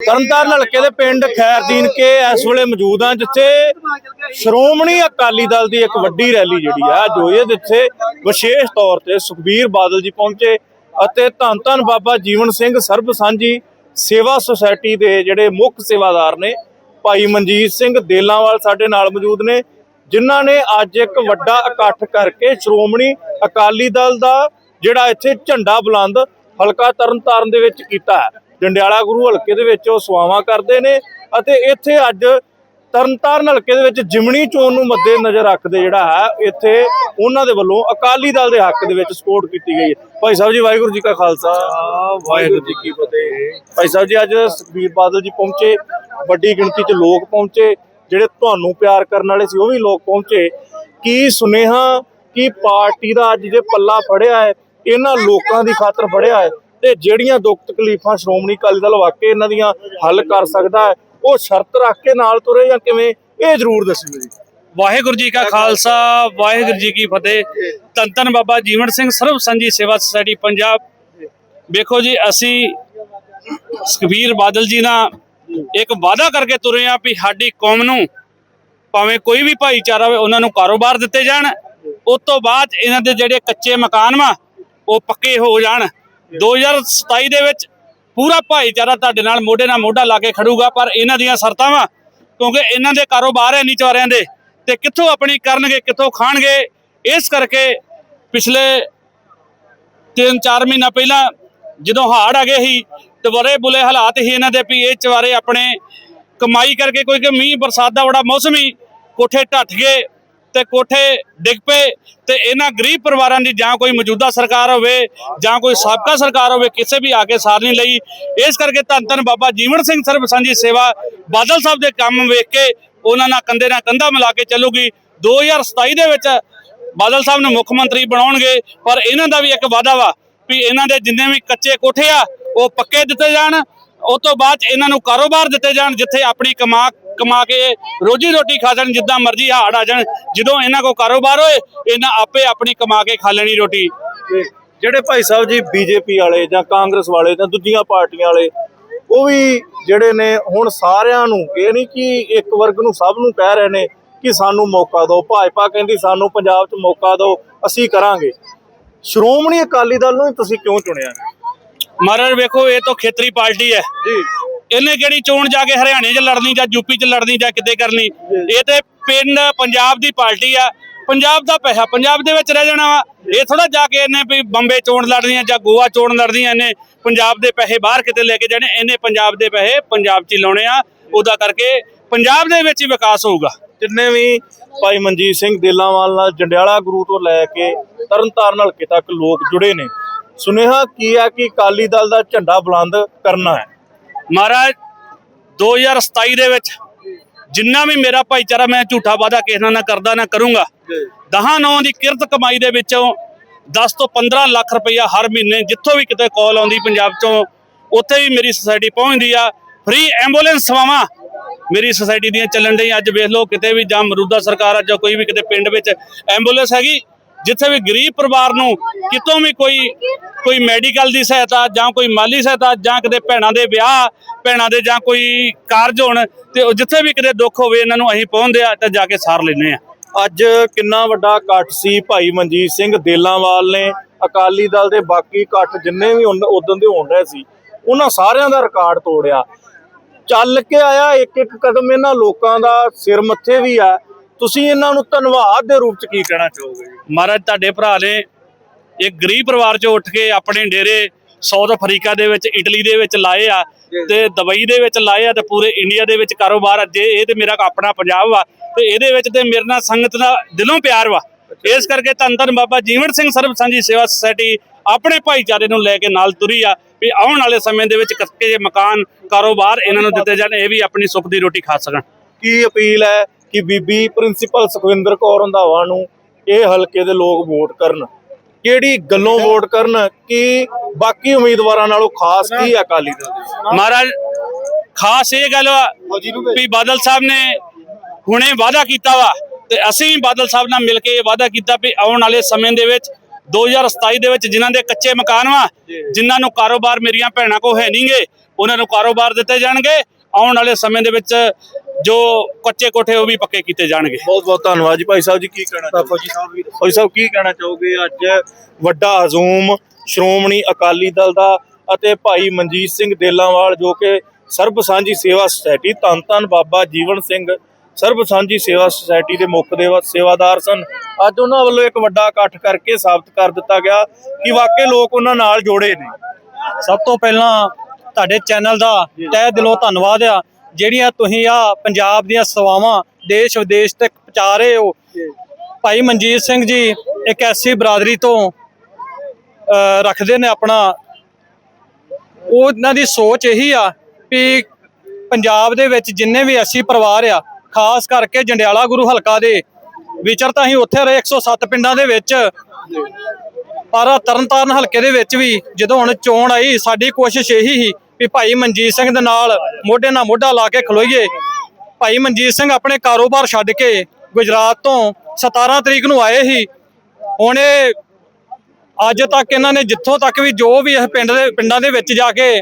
ਤਰਨਤਾਰਨ ਹਲਕੇ ਦੇ ਪਿੰਡ ਖੈਰਦੀਨ ਕੇ ਇਸ ਵੇਲੇ ਮੌਜੂਦ ਹਾਂ ਜਿੱਥੇ ਸ਼੍ਰੋਮਣੀ ਅਕਾਲੀ ਦਲ ਦੀ ਇੱਕ ਵੱਡੀ ਰੈਲੀ ਜਿਹੜੀ ਆ ਜੋ ਇਹ ਜਿੱਥੇ ਵਿਸ਼ੇਸ਼ ਤੌਰ ਤੇ ਸੁਖਬੀਰ ਬਾਦਲ ਜੀ ਪਹੁੰਚੇ ਅਤੇ ਧੰਨ ਧੰਨ ਬਾਬਾ ਜੀਵਨ ਸਿੰਘ ਸਰਬ ਸਾਂਝੀ ਸੇਵਾ ਸੁਸਾਇਟੀ ਦੇ ਜਿਹੜੇ ਮੁੱਖ ਸੇਵਾਦਾਰ ਨੇ ਭਾਈ ਮਨਜੀਤ ਸਿੰਘ ਦੇਲਾਂਵਾਲ ਸਾਡੇ ਨਾਲ ਮੌਜੂਦ ਨੇ ਜਿਨ੍ਹਾਂ ਨੇ ਅੱਜ ਇੱਕ ਵੱਡਾ ਇਕੱਠ ਕਰਕੇ ਸ਼੍ਰੋਮਣੀ ਅਕਾਲੀ ਦਲ ਦਾ ਜਿਹੜਾ ਇੱਥੇ ਝੰਡਾ ਬੁਲੰਦ ਹਲਕਾ ਤਰਨਤਾਰਨ ਦੇ ਵਿੱਚ ਕੀਤਾ ਹੈ। ਜੰਡਿਆਲਾ ਗੁਰੂ ਹਲਕੇ ਦੇ ਵਿੱਚ ਉਹ ਸੇਵਾਵਾਂ ਕਰਦੇ ਨੇ ਅਤੇ ਇੱਥੇ ਅੱਜ ਤਰਨਤਾਰਨ ਹਲਕੇ ਦੇ ਵਿੱਚ ਜਿਮਣੀ ਚੋਣ ਨੂੰ ਮੱਦੇ ਨਜ਼ਰ ਰੱਖਦੇ ਜਿਹੜਾ ਹੈ ਇੱਥੇ ਉਹਨਾਂ ਦੇ ਵੱਲੋਂ ਅਕਾਲੀ ਦਲ ਦੇ ਹੱਕ ਦੇ ਵਿੱਚ ਸਪੋਰਟ ਕੀਤੀ ਗਈ ਹੈ। ਭਾਈ ਸਾਹਿਬ ਜੀ ਵਾਹਿਗੁਰੂ ਜੀ ਕਾ ਖਾਲਸਾ। ਵਾਹਿਗੁਰੂ ਜੀ ਕੀ ਫਤਿਹ। ਭਾਈ ਸਾਹਿਬ ਜੀ ਅੱਜ ਸੁਖਬੀਰ ਬਾਦਲ ਜੀ ਪਹੁੰਚੇ ਵੱਡੀ ਗਿਣਤੀ 'ਚ ਲੋਕ ਪਹੁੰਚੇ ਜਿਹੜੇ ਤੁਹਾਨੂੰ ਪਿਆਰ ਕਰਨ ਵਾਲੇ ਸੀ ਉਹ ਵੀ ਲੋਕ ਪਹੁੰਚੇ। ਕੀ ਸੁਨੇਹਾ ਕੀ ਪਾਰਟੀ ਦਾ ਅੱਜ ਜੇ ਪੱਲਾ ਫੜਿਆ ਹੈ ਇਹਨਾਂ ਲੋਕਾਂ ਦੀ ਖਾਤਰ ਫੜਿਆ ਹੈ? ਤੇ ਜਿਹੜੀਆਂ ਦੁੱਖ ਤਕਲੀਫਾਂ ਸ਼੍ਰੋਮਣੀ ਅਕਾਲੀ ਦਲ ਵਾਕਈ ਇਹਨਾਂ ਦੀਆਂ ਹੱਲ ਕਰ ਸਕਦਾ ਹੈ, ਉਹ ਸ਼ਰਤ ਰੱਖ ਕੇ ਨਾਲ ਤੁਰੇ ਜਾਂ ਕਿਵੇਂ, ਇਹ ਜ਼ਰੂਰ ਦੱਸਿਓ ਜੀ ਵਾਹਿਗੁਰੂ ਜੀ ਕਾ ਖਾਲਸਾ, ਵਾਹਿਗੁਰੂ ਜੀ ਕੀ ਫਤਿਹ। ਧੰਨ ਧੰਨ ਬਾਬਾ ਜੀਵਨ ਸਿੰਘ ਸਰਬ ਸੰਜੀ ਸੇਵਾ ਸੁਸਾਇਟੀ ਪੰਜਾਬ। ਵੇਖੋ ਜੀ, ਅਸੀਂ ਸੁਖਬੀਰ ਬਾਦਲ ਜੀ ਨਾਲ ਇੱਕ ਵਾਅਦਾ ਕਰਕੇ ਤੁਰੇ ਆ ਵੀ ਸਾਡੀ ਕੌਮ ਨੂੰ ਭਾਵੇਂ ਕੋਈ ਵੀ ਭਾਈਚਾਰਾ ਹੋਵੇ, ਉਹਨਾਂ ਨੂੰ ਕਾਰੋਬਾਰ ਦਿੱਤੇ ਜਾਣ। ਉਸ ਤੋਂ ਬਾਅਦ ਇਹਨਾਂ ਦੇ ਜਿਹੜੇ ਕੱਚੇ ਮਕਾਨ ਵਾ, ਉਹ ਪੱਕੇ ਹੋ ਜਾਣ। 2027 ਦੇ ਵਿੱਚ ਪੂਰਾ ਭਾਈਚਾਰਾ ਤੁਹਾਡੇ ਨਾਲ ਮੋਢੇ ਨਾਲ ਮੋਢਾ ਲਾ ਕੇ ਖੜੂਗਾ, ਪਰ ਇਹਨਾਂ ਦੀਆਂ ਸ਼ਰਤਾਂ ਵਾ, ਕਿਉਂਕਿ ਇਹਨਾਂ ਦੇ ਕਾਰੋਬਾਰ ਹੈ ਨਹੀਂ ਚਾਰਿਆਂ ਦੇ, ਤੇ ਕਿੱਥੋਂ ਆਪਣੀ ਕਰਨਗੇ, ਕਿੱਥੋਂ ਖਾਣਗੇ, ਇਸ ਕਰਕੇ ਪਿਛਲੇ 3-4 ਮਹੀਨਾ ਪਹਿਲਾਂ ਜਦੋਂ ਹਾੜ ਆ ਗਏ ਸੀ, ਤੇ ਬੜੇ ਬੁਲੇ ਹਾਲਾਤ ਸੀ ਇਹਨਾਂ ਦੇ ਵੀ ਇਹ ਚਵਾਰੇ ਆਪਣੇ ਕਮਾਈ ਕਰਕੇ ਕੋਈ ਕਿ ਮੀਂਹ, ਬਰਸਾਤ ਦਾ ਬੜਾ ਮੌਸਮ ਹੀ ਕੋਠੇ ਢੱਠ ਗਏ ਤੇ ਕੋਠੇ ਡਿੱਗ ਪਏ ਤੇ ਇਹਨਾਂ ਗਰੀਬ ਪਰਿਵਾਰਾਂ ਦੀ ਜਾਂ ਕੋਈ ਮੌਜੂਦਾ ਸਰਕਾਰ ਹੋਵੇ ਜਾਂ ਕੋਈ ਸਾਬਕਾ ਸਰਕਾਰ ਹੋਵੇ, ਕਿਸੇ ਵੀ ਆ ਕੇ ਸਾਰ ਨਹੀਂ ਲਈ। ਇਸ ਕਰਕੇ ਧੰਨ ਧੰਨ ਬਾਬਾ ਜੀਵਨ ਸਿੰਘ ਸਰਬ ਸਾਂਝੀ ਸੇਵਾ ਬਾਦਲ ਸਾਹਿਬ ਦੇ ਕੰਮ ਵੇਖ ਕੇ ਉਹਨਾਂ ਨਾਲ ਕੰਧੇ ਨਾਲ ਕੰਧਾ ਮਿਲਾ ਕੇ ਚੱਲੂਗੀ। 2027 ਦੇ ਵਿੱਚ ਬਾਦਲ ਸਾਹਿਬ ਨੂੰ ਮੁੱਖ ਮੰਤਰੀ ਬਣਾਉਣਗੇ, ਪਰ ਇਹਨਾਂ ਦਾ ਵੀ ਇੱਕ ਵਾਅਦਾ ਵਾ ਵੀ ਇਹਨਾਂ ਦੇ ਜਿੰਨੇ ਵੀ ਕੱਚੇ ਕੋਠੇ ਆ, ਉਹ ਪੱਕੇ ਦਿੱਤੇ ਜਾਣ। ਉਸ ਤੋਂ ਬਾਅਦ 'ਚ ਇਹਨਾਂ ਨੂੰ ਕਾਰੋਬਾਰ ਦਿੱਤੇ ਜਾਣ, ਜਿੱਥੇ ਆਪਣੀ ਕਮਾ ਕਮਾ ਕੇ ਰੋਜੀ ਰੋਟੀ ਖਾ ਜਾਣ ਜਿੱਦਾਂ ਮਰਜ਼ੀ ਹਾੜ ਆ ਜਾਣ ਜਦੋਂ ਇਹਨਾਂ ਕੋ ਕਾਰੋਬਾਰ ਹੋਏ ਇਹਨਾਂ ਆਪੇ ਆਪਣੀ ਕਮਾ ਕੇ ਖਾ ਲੈਣੀ ਰੋਟੀ। ਜਿਹੜੇ ਭਾਈ ਸਾਹਿਬ ਜੀ ਬੀਜੇਪੀ ਵਾਲੇ ਜਾਂ ਕਾਂਗਰਸ ਵਾਲੇ ਜਾਂ ਦੂਜੀਆਂ ਪਾਰਟੀਆਂ ਵਾਲੇ ਉਹ ਵੀ ਜਿਹੜੇ ਨੇ ਹੁਣ ਸਾਰਿਆਂ ਨੂੰ ਇਹ ਨਹੀਂ ਕਿ ਇੱਕ ਵਰਗ ਨੂੰ ਸਭ ਨੂੰ ਕਹਿ ਰਹੇ ਨੇ ਕਿ ਸਾਨੂੰ ਮੌਕਾ ਦਿਓ ਭਾਜਪਾ ਕਹਿੰਦੀ ਸਾਨੂੰ ਪੰਜਾਬ 'ਚ ਮੌਕਾ ਦਿਓ ਅਸੀਂ ਕਰਾਂਗੇ। ਸ਼੍ਰੋਮਣੀ ਅਕਾਲੀ ਦਲ ਨੂੰ ਤੁਸੀਂ ਕਿਉਂ ਚੁਣਿਆ? ਮਹਾਰਾਜ ਵੇਖੋ ਇਹ ਤਾਂ ਖੇਤਰੀ ਪਾਰਟੀ ਹੈ। ਜੀ। ਇਹਨੇ ਕਿਹੜੀ ਚੋਣ ਜਾ ਕੇ ਹਰਿਆਣੇ 'ਚ ਲੜਨੀ ਜਾਂ ਯੂਪੀ 'ਚ ਲੜਨੀ ਜਾਂ ਕਿਤੇ ਕਰਨੀ? ਇਹ ਤੇ ਪਿੰਡ ਪੰਜਾਬ ਦੀ ਪਾਰਟੀ ਆ। ਪੰਜਾਬ ਦਾ ਪੈਸਾ, ਪੰਜਾਬ ਦੇ ਵਿੱਚ ਰਹਿ ਜਾਣਾ ਵਾ। ਇਹ ਥੋੜਾ ਜਾ ਕੇ ਇਹਨੇ ਵੀ ਬੰਬੇ ਚੋਣ ਲੜਦੀਆਂ ਜਾਂ ਗੋਆ ਚੋਣ ਲੜਦੀਆਂ, ਇਹਨੇ ਪੰਜਾਬ ਦੇ ਪੈਸੇ ਬਾਹਰ ਕਿਤੇ ਲੈ ਕੇ ਜਾਣੇ, ਇਹਨੇ ਪੰਜਾਬ ਦੇ ਪੈਸੇ ਪੰਜਾਬ 'ਚ ਹੀ ਲਾਉਣੇ ਆ। ਉਹਦਾ ਕਰਕੇ ਪੰਜਾਬ ਦੇ ਵਿੱਚ ਹੀ ਵਿਕਾਸ ਹੋਊਗਾ। ਜਿੰਨੇ ਵੀ ਭਾਈ ਮਨਜੀਤ ਸਿੰਘ ਦੇਲਾਂਵਾਲ ਨਾਲ ਜੰਡਿਆਲਾ ਗੁਰੂ ਤੋਂ ਲੈ ਕੇ ਤਰਨਤਾਰਨ ਹਲਕੇ ਤੱਕ ਲੋਕ ਜੁੜੇ ਨੇ, ਸੁਨੇਹਾ ਕੀ ਆ ਕਿ ਅਕਾਲੀ ਦਲ ਦਾ ਝੰਡਾ ਬੁਲੰਦ ਕਰਨਾ ਹੈ? ਮਹਾਰਾਜ 2027 ਦੇ ਵਿੱਚ ਜਿੰਨਾ ਵੀ ਮੇਰਾ ਭਾਈਚਾਰਾ ਮੈਂ ਝੂਠਾ ਵਾਦਾ ਕਿਸੇ ਨਾਲ ਨਾ ਕਰਦਾ ਨਾ ਕਰੂੰਗਾ। ਦਹਾਂ ਨੌਂ ਦੀ ਕਿਰਤ ਕਮਾਈ ਦੇ ਵਿੱਚੋਂ 10 ਤੋਂ 15 ਲੱਖ ਰੁਪਈਆ ਹਰ ਮਹੀਨੇ ਜਿੱਥੋਂ ਵੀ ਕਿਤੇ ਕਾਲ ਆਉਂਦੀ ਪੰਜਾਬ ਚੋਂ ਉੱਥੇ ਵੀ ਮੇਰੀ ਸੁਸਾਇਟੀ ਪਹੁੰਚਦੀ ਆ। ਫ੍ਰੀ ਐਂਬੂਲੈਂਸ ਸੇਵਾਵਾਂ ਮੇਰੀ ਸੁਸਾਇਟੀ ਦੀਆਂ ਚੱਲਣ ਡਈ ਅੱਜ ਵੇਖ ਲਓ ਕਿਤੇ ਵੀ ਜਾਂ ਮਰੂਦਾ ਸਰਕਾਰ ਆ ਜਾਂ ਕੋਈ ਵੀ ਕਿਤੇ ਪਿੰਡ ਵਿੱਚ ਐਂਬੂਲੈਂਸ ਹੈਗੀ ਜਿੱਥੇ ਵੀ ਗਰੀਬ ਪਰਿਵਾਰ ਨੂੰ ਕਿਤੋਂ ਵੀ ਕੋਈ ਕੋਈ ਮੈਡੀਕਲ ਦੀ ਸਹਾਇਤਾ ਜਾਂ ਕੋਈ ਮਾਲੀ ਸਹਾਇਤਾ ਜਾਂ ਕਿਤੇ ਭੈਣਾਂ ਦੇ ਵਿਆਹ, ਭੈਣਾਂ ਦੇ ਜਾਂ ਕੋਈ ਕਾਰਜ ਹੋਣ, ਤੇ ਉਹ ਜਿੱਥੇ ਵੀ ਕਿਤੇ ਦੁੱਖ ਹੋਵੇ ਇਹਨਾਂ ਨੂੰ ਅਸੀਂ ਪਹੁੰਚਦੇ ਆ ਤੇ ਜਾ ਕੇ ਸਾਰ ਲੈਂਦੇ ਆ ਅੱਜ ਕਿੰਨਾ ਵੱਡਾ ਇਕੱਠ ਸੀ ਭਾਈ ਮਨਜੀਤ ਸਿੰਘ ਦੇਲਾਂਵਾਲ ਨੇ, ਅਕਾਲੀ ਦਲ ਦੇ ਬਾਕੀ ਇਕੱਠ ਜਿੰਨੇ ਵੀ ਉਦੋਂ ਦੇ ਹੋਣ ਰਹੇ ਸੀ, ਉਹਨਾਂ ਸਾਰਿਆਂ ਦਾ ਰਿਕਾਰਡ ਤੋੜਿਆ। ਚੱਲ ਕੇ ਆਇਆ ਇੱਕ ਇੱਕ ਕਦਮ ਇਹਨਾਂ ਲੋਕਾਂ ਦਾ ਸਿਰ ਮੱਥੇ ਵੀ ਆ ਤੁਸੀਂ ਇਹਨਾਂ ਨੂੰ ਧੰਨਵਾਦ ਦੇ ਰੂਪ ਚ ਕੀ ਕਹਿਣਾ ਚਾਹੋਗੇ ਜੀ? ਮਹਾਰਾਜ ਤੁਹਾਡੇ ਭਰਾ ਨੇ ਇੱਕ ਗਰੀਬ ਪਰਿਵਾਰ ਚੋਂ ਉੱਠ ਕੇ ਆਪਣੇ ਡੇਰੇ ਸਾਊਥ ਅਫਰੀਕਾ ਦੇ ਵਿੱਚ ਇਟਲੀ ਦੇ ਵਿੱਚ ਲਾਏ ਆ ਤੇ ਦੁਬਈ ਦੇ ਵਿੱਚ ਲਾਏ ਆ ਤੇ ਪੂਰੇ ਇੰਡੀਆ ਦੇ ਵਿੱਚ ਕਾਰੋਬਾਰ ਆ। ਜੇ ਇਹ ਤੇ ਮੇਰਾ ਆਪਣਾ ਪੰਜਾਬ ਵਾ ਤੇ ਇਹਦੇ ਵਿੱਚ ਤੇ ਮੇਰੇ ਨਾਲ ਸੰਗਤ ਦਾ ਦਿਲੋਂ ਪਿਆਰ ਵਾ ਇਸ ਕਰਕੇ ਧੰਨ ਧੰਨ ਬਾਬਾ ਜੀਵਨ ਸਿੰਘ ਸਰਬ ਸਾਂਝੀ ਸੇਵਾ ਸੁਸਾਇਟੀ ਆਪਣੇ ਭਾਈਚਾਰੇ ਨੂੰ ਲੈ ਕੇ ਨਾਲ ਤੁਰੀ ਆ ਵੀ ਆਉਣ ਵਾਲੇ ਸਮੇਂ ਦੇ ਵਿੱਚ ਕੱਚੇ ਜਿਹੇ ਮਕਾਨ ਕਾਰੋਬਾਰ ਇਹਨਾਂ ਨੂੰ ਦਿੱਤੇ ਜਾਣ ਇਹ ਵੀ ਆਪਣੀ ਸੁੱਖ ਦੀ ਰੋਟੀ ਖਾ ਸਕਣ ਕੀ ਅਪੀਲ ਹੈ ਕਿ ਬੀਬੀ ਪ੍ਰਿੰਸੀਪਲ ਸੁਖਵਿੰਦਰ ਕੌਰ ਰੰਧਾਵਾ ਨੂੰ ਇਹ ਹਲਕੇ ਦੇ ਲੋਕ ਵੋਟ ਕਰਨ। ਕਿਹੜੀ ਗੱਲੋਂ ਵੋਟ ਕਰਨ ਕਿ ਬਾਕੀ ਉਮੀਦਵਾਰਾਂ ਨਾਲੋਂ ਖਾਸ ਕੀ ਹੈ ਅਕਾਲੀ ਦਲ ਦੇ? ਮਹਾਰਾਜ ਖਾਸ ਇਹ ਗੱਲ ਵੀ ਬਾਦਲ ਸਾਹਿਬ ਨੇ ਹੁਣੇ ਵਾਅਦਾ ਕੀਤਾ ਵਾ ਤੇ ਅਸੀਂ ਬਾਦਲ ਸਾਹਿਬ ਨਾਲ ਮਿਲ ਕੇ ਇਹ ਵਾਅਦਾ ਕੀਤਾ ਵੀ ਆਉਣ ਵਾਲੇ ਸਮੇਂ ਦੇ ਵਿੱਚ 2027 ਦੇ ਵਿੱਚ ਜਿਨ੍ਹਾਂ ਦੇ ਕੱਚੇ ਮਕਾਨ ਵਾ ਜਿਨ੍ਹਾਂ ਨੂੰ ਕਾਰੋਬਾਰ ਮੇਰੀਆਂ ਭੈਣਾਂ ਕੋ ਹੈ ਨਹੀਂਗੇ ਉਹਨਾਂ ਨੂੰ ਕਾਰੋਬਾਰ ਦਿੱਤੇ ਜਾਣਗੇ। ਆਉਣ ਵਾਲੇ ਸਮੇਂ ਦੇ ਵਿੱਚ ਜੋ ਕੱਚੇ ਕੋਠੇ ਉਹ ਵੀ ਪੱਕੇ ਕੀਤੇ ਜਾਣਗੇ। ਬਹੁਤ ਬਹੁਤ ਧੰਨਵਾਦ ਜੀ। ਭਾਈ ਸਾਹਿਬ ਜੀ ਕੀ ਕਹਿਣਾ ਚਾਹੋਗੇ? ਭਾਈ ਸਾਹਿਬ ਕੀ ਕਹਿਣਾ ਚਾਹੋਗੇ? ਅੱਜ ਵੱਡਾ ਹਜ਼ੂਮ ਸ਼੍ਰੋਮਣੀ ਅਕਾਲੀ ਦਲ ਦਾ ਅਤੇ ਭਾਈ ਮਨਜੀਤ ਸਿੰਘ ਦੇਲਾਂਵਾਲ ਜੋ ਕਿ ਸਰਬ ਸਾਂਝੀ ਸੇਵਾ ਸੁਸਾਇਟੀ ਧੰਨ ਧੰਨ ਬਾਬਾ ਜੀਵਨ ਸਿੰਘ ਸਰਬ ਸਾਂਝੀ ਸੇਵਾ ਸੁਸਾਇਟੀ ਦੇ ਮੁੱਖ ਦੇਵਾ ਸੇਵਾਦਾਰ ਸਨ। ਅੱਜ ਉਹਨਾਂ ਵੱਲੋਂ ਇੱਕ ਵੱਡਾ ਇਕੱਠ ਕਰਕੇ ਸਾਬਤ ਕਰ ਦਿੱਤਾ ਗਿਆ ਕਿ ਵਾਕਈ ਲੋਕ ਉਹਨਾਂ ਨਾਲ ਜੋੜੇ ਨੇ। ਸਭ ਤੋਂ ਪਹਿਲਾਂ ਤੁਹਾਡੇ ਚੈਨਲ ਦਾ ਤਹਿ ਦਿਲੋਂ ਧੰਨਵਾਦ ਆ। ਜਿਹੜੀਆਂ ਤੁਸੀਂ ਆ ਪੰਜਾਬ ਦੀਆਂ ਸੇਵਾਵਾਂ ਦੇਸ਼ ਵਿਦੇਸ਼ ਤੱਕ ਪਹੁੰਚਾ ਰਹੇ ਹੋ। ਭਾਈ ਮਨਜੀਤ ਸਿੰਘ ਜੀ ਇੱਕ ਐਸੀ ਬਰਾਦਰੀ ਤੋਂ ਰੱਖਦੇ ਨੇ ਆਪਣਾ। ਉਹਨਾਂ ਦੀ ਸੋਚ ਇਹੀ ਆ ਵੀ ਪੰਜਾਬ ਦੇ ਵਿੱਚ ਜਿੰਨੇ ਵੀ ਐਸੀ ਪਰਿਵਾਰ ਆ ਖਾਸ ਕਰਕੇ ਜੰਡਿਆਲਾ ਗੁਰੂ ਹਲਕਾ ਦੇ ਵਿਚਰ ਤਾਂ ਅਸੀਂ ਉੱਥੇ ਰਹੇ 107 ਪਿੰਡਾਂ ਦੇ ਵਿੱਚ। ਪਰ ਤਰਨਤਾਰਨ ਹਲਕੇ ਦੇ ਵਿੱਚ ਵੀ ਜਦੋਂ ਹੁਣ ਚੋਣ ਆਈ ਸਾਡੀ ਕੋਸ਼ਿਸ਼ ਇਹੀ ਸੀ ਵੀ ਭਾਈ ਮਨਜੀਤ ਸਿੰਘ ਦੇ ਨਾਲ ਮੋਢੇ ਨਾਲ ਮੋਢਾ ਲਾ ਕੇ ਖਲੋਈਏ। ਭਾਈ ਮਨਜੀਤ ਸਿੰਘ ਆਪਣੇ ਕਾਰੋਬਾਰ ਛੱਡ ਕੇ ਗੁਜਰਾਤ ਤੋਂ 17 ਤਰੀਕ ਨੂੰ ਆਏ ਸੀ। ਹੁਣ ਇਹ ਅੱਜ ਤੱਕ ਇਹਨਾਂ ਨੇ ਜਿੱਥੋਂ ਤੱਕ ਵੀ ਜੋ ਵੀ ਇਹ ਪਿੰਡ ਦੇ ਪਿੰਡਾਂ ਦੇ ਵਿੱਚ ਜਾ ਕੇ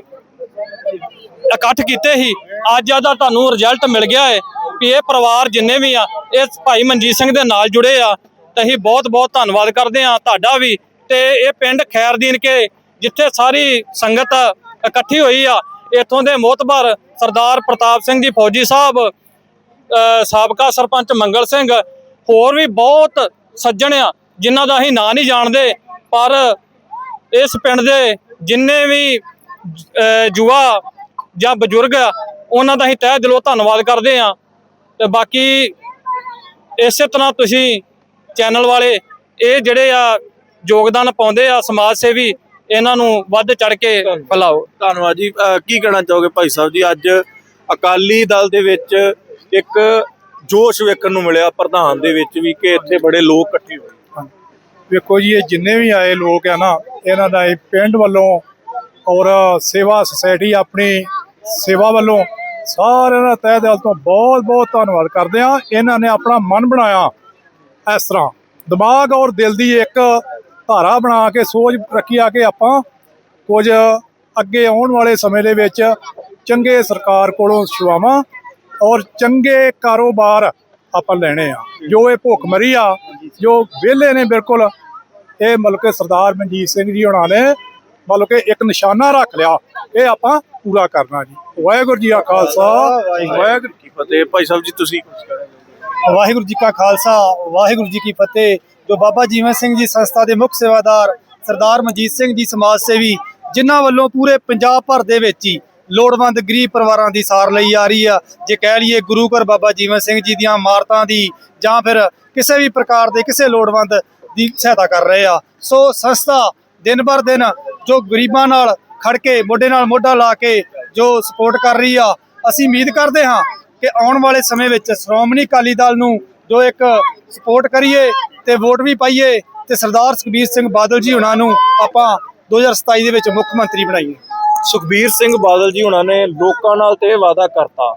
ਇਕੱਠ ਕੀਤੇ ਸੀ, ਅੱਜ ਦਾ ਤੁਹਾਨੂੰ ਰਿਜ਼ਲਟ ਮਿਲ ਗਿਆ ਹੈ ਵੀ ਇਹ ਪਰਿਵਾਰ ਜਿੰਨੇ ਵੀ ਆ, ਇਹ ਭਾਈ ਮਨਜੀਤ ਸਿੰਘ ਦੇ ਨਾਲ ਜੁੜੇ ਆ। ਤੇ ਅਸੀਂ ਬਹੁਤ ਬਹੁਤ ਧੰਨਵਾਦ ਕਰਦੇ ਆ ਤੁਹਾਡਾ ਵੀ। ਤੇ ਇਹ ਪਿੰਡ ਖੈਰਦੀਨ ਕੇ, ਜਿੱਥੇ ਸਾਰੀ ਸੰਗਤ ਇਕੱਠੀ ਹੋਈ ਆ। ਇੱਥੋਂ ਦੇ ਮੋਤਬਰ ਸਰਦਾਰ ਪ੍ਰਤਾਪ ਸਿੰਘ ਜੀ ਫੌਜੀ ਸਾਹਿਬ ਸਾਬਕਾ ਸਰਪੰਚ ਮੰਗਲ ਸਿੰਘ ਹੋਰ ਵੀ ਬਹੁਤ ਸੱਜਣ ਆ ਜਿਨ੍ਹਾਂ ਦਾ ਅਸੀਂ ਨਾਂ ਨਹੀਂ ਜਾਣਦੇ ਪਰ ਇਸ ਪਿੰਡ ਦੇ ਜਿੰਨੇ ਵੀ ਅ, ਜਾਂ ਬਜ਼ੁਰਗ ਆ ਉਹਨਾਂ ਦਾ ਅਸੀਂ ਤਹਿ ਦਿਲੋਂ ਧੰਨਵਾਦ ਕਰਦੇ ਆ। ਤੇ ਬਾਕੀ ਇਸੇ ਤਰ੍ਹਾਂ ਤੁਸੀਂ ਚੈਨਲ ਵਾਲੇ ਇਹ ਜਿਹੜੇ ਆ ਯੋਗਦਾਨ ਪਾਉਂਦੇ ਆ ਸਮਾਜ ਸੇਵੀ ਇਹਨਾਂ ਨੂੰ ਵੱਧ ਚੜ ਕੇ ਫੈਲਾਓ। ਧੰਨਵਾਦ ਜੀ। ਅਹ ਕੀ ਕਹਿਣਾ ਚਾਹੋਗੇ ਭਾਈ ਸਾਹਿਬ ਜੀ? ਅੱਜ ਅਕਾਲੀ ਦਲ ਦੇ ਵਿੱਚ ਇੱਕ ਜੋਸ਼ ਵੇਖਣ ਨੂੰ ਮਿਲਿਆ ਪ੍ਰਧਾਨ ਦੇ ਵਿੱਚ ਵੀ ਕਿ ਇੱਥੇ ਬੜੇ ਲੋਕ ਇਕੱਠੇ ਹੋਏ। ਵੇਖੋ ਜੀ ਇਹ ਜਿੰਨੇ ਵੀ ਆਏ ਲੋਕ ਆ ਨਾ ਇਹਨਾਂ ਦਾ ਇਹ ਪਿੰਡ ਵੱਲੋਂ ਔਰ ਸੇਵਾ ਸੁਸਾਇਟੀ ਆਪਣੀ ਸੇਵਾ ਵੱਲੋਂ ਸਾਰਿਆਂ ਦਾ ਤਹਿ ਦਿਲ ਤੋਂ ਬਹੁਤ ਬਹੁਤ ਧੰਨਵਾਦ ਕਰਦੇ ਆ ਇਹਨਾਂ ਨੇ ਆਪਣਾ ਮਨ ਬਣਾਇਆ ਇਸ ਤਰ੍ਹਾਂ। ਦਿਮਾਗ ਔਰ ਦਿਲ ਦੀ ਇੱਕ ਧਾਰਾ ਬਣਾ ਕੇ ਸੋਚ ਰੱਖੀ ਆ ਕਿ ਆਪਾਂ ਕੁਝ ਅੱਗੇ ਆਉਣ ਵਾਲੇ ਸਮੇਂ ਦੇ ਵਿੱਚ ਚੰਗੇ ਸਰਕਾਰ ਕੋਲੋਂ ਸੇਵਾਵਾਂ ਔਰ ਚੰਗੇ ਕਾਰੋਬਾਰ ਆਪਾਂ ਲੈਣੇ ਆ। ਜੋ ਇਹ ਭੁੱਖ ਮਰੀ ਆ ਜੋ ਵਿਹਲੇ ਨੇ ਬਿਲਕੁਲ ਇਹ ਮਤਲਬ ਕਿ ਸਰਦਾਰ ਮਨਜੀਤ ਸਿੰਘ ਜੀ ਹੁਣਾਂ ਨੇ ਮਤਲਬ ਕਿ ਇੱਕ ਨਿਸ਼ਾਨਾ ਰੱਖ ਲਿਆ ਇਹ ਆਪਾਂ ਪੂਰਾ ਕਰਨਾ ਜੀ। ਵਾਹਿਗੁਰੂ ਜੀ ਕਾ ਖਾਲਸਾ ਵਾਹਿਗੁਰੂ ਕੀ ਫਤਿਹ। ਭਾਈ ਸਾਹਿਬ ਜੀ ਤੁਸੀਂ ਕੁਝ ਕਹਿਣਾ ਵਾਹਿਗੁਰੂ ਜੀ ਕਾ ਖਾਲਸਾ, ਵਾਹਿਗੁਰੂ ਜੀ ਕੀ ਫਤਿਹ। ਜੋ ਬਾਬਾ ਜੀਵਨ ਸਿੰਘ ਜੀ ਸੰਸਥਾ ਦੇ ਮੁੱਖ ਸੇਵਾਦਾਰ ਸਰਦਾਰ ਮਨਜੀਤ ਸਿੰਘ ਜੀ ਸਮਾਜ ਸੇਵੀ, ਜਿਨ੍ਹਾਂ ਵੱਲੋਂ ਪੂਰੇ ਪੰਜਾਬ ਭਰ ਦੇ ਵਿੱਚ ਹੀ ਲੋੜਵੰਦ ਗਰੀਬ ਪਰਿਵਾਰਾਂ ਦੀ ਸਾਰ ਲਈ ਆ ਰਹੀ ਆ, ਜੇ ਕਹਿ ਲਈਏ ਗੁਰੂ ਘਰ ਬਾਬਾ ਜੀਵਨ ਸਿੰਘ ਜੀ ਦੀਆਂ ਇਮਾਰਤਾਂ ਦੀ, ਜਾਂ ਫਿਰ ਕਿਸੇ ਵੀ ਪ੍ਰਕਾਰ ਦੇ ਕਿਸੇ ਲੋੜਵੰਦ ਦੀ ਸਹਾਇਤਾ ਕਰ ਰਹੇ ਆ। ਸੋ ਸੰਸਥਾ ਦਿਨ ਬਰ ਦਿਨ ਜੋ ਗਰੀਬਾਂ ਨਾਲ ਖੜ ਕੇ, ਮੋਢੇ ਨਾਲ ਮੋਢਾ ਲਾ ਕੇ ਜੋ ਸਪੋਰਟ ਕਰ ਰਹੀ ਆ, ਅਸੀਂ ਉਮੀਦ ਕਰਦੇ ਹਾਂ ਕਿ ਆਉਣ ਵਾਲੇ ਸਮੇਂ ਵਿੱਚ ਸ਼੍ਰੋਮਣੀ ਅਕਾਲੀ ਦਲ ਨੂੰ ਜੋ ਇੱਕ ਸਪੋਰਟ ਕਰੀਏ ਤੇ ਵੋਟ ਵੀ ਪਾਈਏ ਤੇ ਸਰਦਾਰ ਸੁਖਬੀਰ ਸਿੰਘ ਬਾਦਲ ਜੀ ਉਹਨਾਂ ਨੂੰ ਆਪਾਂ 2027 ਦੇ ਵਿੱਚ ਮੁੱਖ ਮੰਤਰੀ ਬਣਾਈਏ। ਸੁਖਬੀਰ ਸਿੰਘ ਬਾਦਲ ਜੀ ਉਹਨਾਂ ਨੇ ਲੋਕਾਂ ਨਾਲ ਤੇ ਇਹ ਵਾਅਦਾ ਕਰਤਾ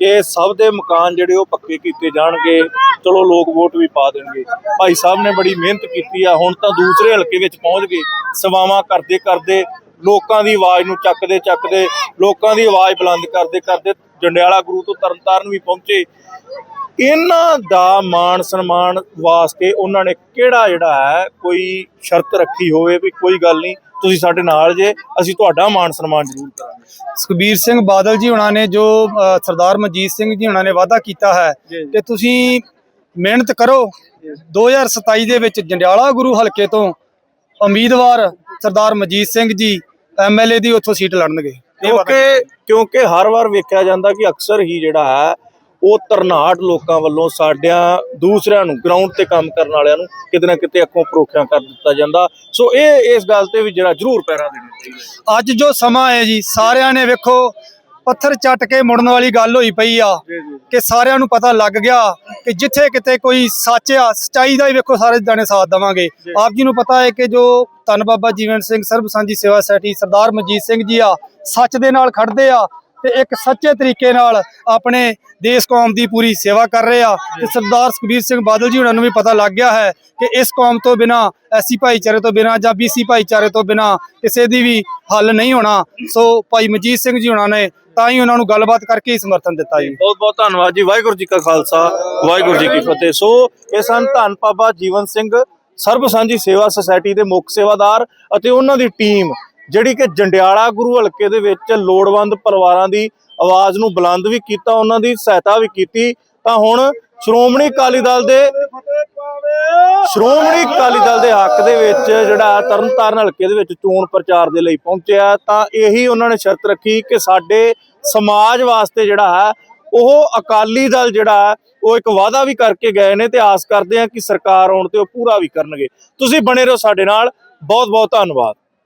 ਕਿ ਸਭ ਦੇ ਮਕਾਨ ਜਿਹੜੇ ਉਹ ਪੱਕੇ ਕੀਤੇ ਜਾਣਗੇ, ਚਲੋ ਲੋਕ ਵੋਟ ਵੀ ਪਾ ਦੇਣਗੇ। ਭਾਈ ਸਾਹਿਬ ਨੇ ਬੜੀ ਮਿਹਨਤ ਕੀਤੀ ਆ, ਹੁਣ ਤਾਂ ਦੂਸਰੇ ਹਲਕੇ ਵਿੱਚ ਪਹੁੰਚ ਗਏ। ਸੇਵਾਵਾਂ ਕਰਦੇ ਕਰਦੇ ਲੋਕਾਂ ਦੀ ਆਵਾਜ਼ ਨੂੰ ਚੱਕਦੇ ਚੱਕਦੇ ਲੋਕਾਂ ਦੀ ਆਵਾਜ਼ ਬੁਲੰਦ ਕਰਦੇ ਕਰਦੇ ਜੰਡਿਆਲਾ ਗੁਰੂ ਤੋਂ ਤਰਨਤਾਰਨ ਵੀ ਪਹੁੰਚੇ। ਇਹਨਾਂ ਦਾ ਮਾਣ ਸਨਮਾਨ ਵਾਸਤੇ ਉਹਨਾਂ ਨੇ ਕਿਹੜਾ ਜਿਹੜਾ ਹੈ ਕੋਈ ਸ਼ਰਤ ਰੱਖੀ ਹੋਵੇ ਵੀ ਕੋਈ ਗੱਲ ਨਹੀਂ ਤੁਸੀਂ ਸਾਡੇ ਨਾਲ ਜੇ ਅਸੀਂ ਤੁਹਾਡਾ ਮਾਣ ਸਨਮਾਨ ਜ਼ਰੂਰ ਕਰਾਂਗੇ। ਸੁਖਬੀਰ ਸਿੰਘ ਬਾਦਲ ਜੀ ਹੁਣਾਂ ਨੇ ਜੋ ਸਰਦਾਰ ਮਨਜੀਤ ਸਿੰਘ ਜੀ ਹੁਣਾਂ ਨੇ ਵਾਅਦਾ ਕੀਤਾ ਹੈ ਕਿ ਤੁਸੀਂ ਮਿਹਨਤ ਕਰੋ। 2027 ਦੇ ਵਿੱਚ ਜੰਡਿਆਲਾ ਗੁਰੂ ਹਲਕੇ ਤੋਂ ਉਮੀਦਵਾਰ ਸਰਦਾਰ ਮਨਜੀਤ ਸਿੰਘ ਜੀ ਐਮਐਲਏ ਦੀ ਉੱਥੋਂ ਸੀਟ ਲੜਨਗੇ। ਕਿਉਂਕਿ ਕਿਉਂਕਿ ਹਰ ਵਾਰ ਵੇਖਿਆ ਜਾਂਦਾ ਕਿ ਅਕਸਰ ਹੀ ਜਿਹੜਾ ਹੈ ਉਹ ਤਰਨਾਟ ਲੋਕਾਂ ਵੱਲੋਂ ਸਾਡਿਆਂ ਦੂਸਰਿਆਂ ਨੂੰ ਗਰਾਊਂਡ ਤੇ ਕੰਮ ਕਰਨ ਵਾਲਿਆਂ ਨੂੰ ਕਿਤੇ ਨਾ ਕਿਤੇ ਅੱਖੋਂ ਪਰੋਖਿਆ ਕਰ ਦਿੱਤਾ ਜਾਂਦਾ। ਸੋ ਇਹ ਇਸ ਗੱਲ ਤੇ ਵੀ ਜਿਹੜਾ ਜ਼ਰੂਰ ਪੈਰਾ ਦੇਣਾ ਚਾਹੀਦਾ ਅੱਜ ਜੋ ਸਮਾਂ ਹੈ ਜੀ ਸਾਰਿਆਂ ਨੇ ਵੇਖੋ ਪੱਥਰ ਚੱਟ ਕੇ ਮੁੜਨ ਵਾਲੀ ਗੱਲ ਹੋਈ ਪਈ ਆ ਕਿ ਸਾਰਿਆਂ ਨੂੰ ਪਤਾ ਲੱਗ ਗਿਆ ਕਿ ਜਿੱਥੇ ਕਿਤੇ ਕੋਈ ਸੱਚ ਆ ਸਚਾਈ ਦਾ ਹੀ ਵੇਖੋ ਸਾਰੇ ਜਾਣੇ ਸਾਥ ਦੇਵਾਂਗੇ। ਆਪ ਜੀ ਨੂੰ ਪਤਾ ਹੈ ਕਿ ਜੋ ਧੰਨ ਬਾਬਾ ਜੀਵਨ ਸਿੰਘ ਸਰਬ ਸਾਂਝੀ ਸੇਵਾ ਸੁਸਾਇਟੀ ਸਰਦਾਰ ਮਨਜੀਤ ਸਿੰਘ ਜੀ ਆ ਸੱਚ ਦੇ ਨਾਲ ਖੜਦੇ ਆ ਤੇ ਇੱਕ ਸੱਚੇ ਤਰੀਕੇ ਨਾਲ ਆਪਣੇ ਦੇਸ਼ ਕੌਮ ਦੀ ਪੂਰੀ ਸੇਵਾ ਕਰ ਰਹੇ ਆ। ਤੇ ਸਰਦਾਰ ਸੁਖਬੀਰ ਸਿੰਘ ਬਾਦਲ ਜੀ ਉਹਨਾਂ ਨੂੰ ਵੀ ਪਤਾ ਲੱਗ ਗਿਆ ਹੈ ਕਿ ਇਸ ਕੌਮ ਤੋਂ ਬਿਨਾ ਐਸੀ ਭਾਈਚਾਰੇ ਤੋਂ ਬਿਨਾ ਜਾਂ ਬੀਸੀ ਭਾਈਚਾਰੇ ਤੋਂ ਬਿਨਾ ਕਿਸੇ ਦੀ ਵੀ ਹੱਲ ਨਹੀਂ ਹੋਣਾ। ਸੋ ਭਾਈ ਮਜੀਦ ਸਿੰਘ ਜੀ ਉਹਨਾਂ ਨੇ ਤਾਂ ਹੀ ਉਹਨਾਂ ਨੂੰ ਗੱਲਬਾਤ ਕਰਕੇ ਹੀ ਸਮਰਥਨ ਦਿੱਤਾ ਜੀ। ਬਹੁਤ ਬਹੁਤ ਧੰਨਵਾਦ ਜੀ, ਵਾਹਿਗੁਰੂ ਜੀ ਕਾ ਖਾਲਸਾ, ਵਾਹਿਗੁਰੂ ਜੀ ਕੀ ਫਤਿਹ। ਸੋ, ਇਹ ਸਨ ਧੰਨ ਬਾਬਾ ਜੀਵਨ ਸਿੰਘ, ਸਰਬ ਸਾਂਝੀ ਸੇਵਾ ਸੁਸਾਇਟੀ ਦੇ ਮੁੱਖ ਸੇਵਾਦਾਰ ਅਤੇ ਉਹਨਾਂ ਦੀ ਟੀਮ, ਜਿਹੜੀ ਕਿ ਜੰਡਿਆਲਾ ਗੁਰੂ ਹਲਕੇ ਦੇ ਵਿੱਚ ਲੋੜਵੰਦ ਪਰਿਵਾਰਾਂ ਦੀ ਆਵਾਜ਼ ਨੂੰ ਬੁਲੰਦ ਵੀ ਕੀਤਾ, ਉਹਨਾਂ ਦੀ ਸਹਾਇਤਾ ਵੀ ਕੀਤੀ। ਤਾਂ ਹੁਣ ਸ਼੍ਰੋਮਣੀ ਅਕਾਲੀ ਦਲ ਦੇ ਸ਼੍ਰੋਮਣੀ ਅਕਾਲੀ ਦਲ ਦੇ ਹੱਕ ਦੇ ਵਿੱਚ ਜਿਹੜਾ ਤਰਨਤਾਰਨ ਹਲਕੇ ਦੇ ਵਿੱਚ ਚੋਣ ਪ੍ਰਚਾਰ ਦੇ ਲਈ ਪਹੁੰਚਿਆ ਤਾਂ ਇਹੀ ਉਹਨਾਂ ਨੇ ਸ਼ਰਤ ਰੱਖੀ ਕਿ ਸਾਡੇ ਸਮਾਜ ਵਾਸਤੇ ਜਿਹੜਾ ਹੈ ਉਹ ਅਕਾਲੀ ਦਲ ਜਿਹੜਾ ਹੈ, ਉਹ ਇੱਕ ਵਾਅਦਾ ਵੀ ਕਰਕੇ ਗਏ ਨੇ ਤੇ ਆਸ ਕਰਦੇ ਆ ਕਿ ਸਰਕਾਰ ਆਉਣ ਤੇ ਉਹ ਪੂਰਾ ਵੀ ਕਰਨਗੇ। ਤੁਸੀਂ ਬਣੇ ਰਹੋ ਸਾਡੇ ਨਾਲ। ਬਹੁਤ ਬਹੁਤ ਧੰਨਵਾਦ।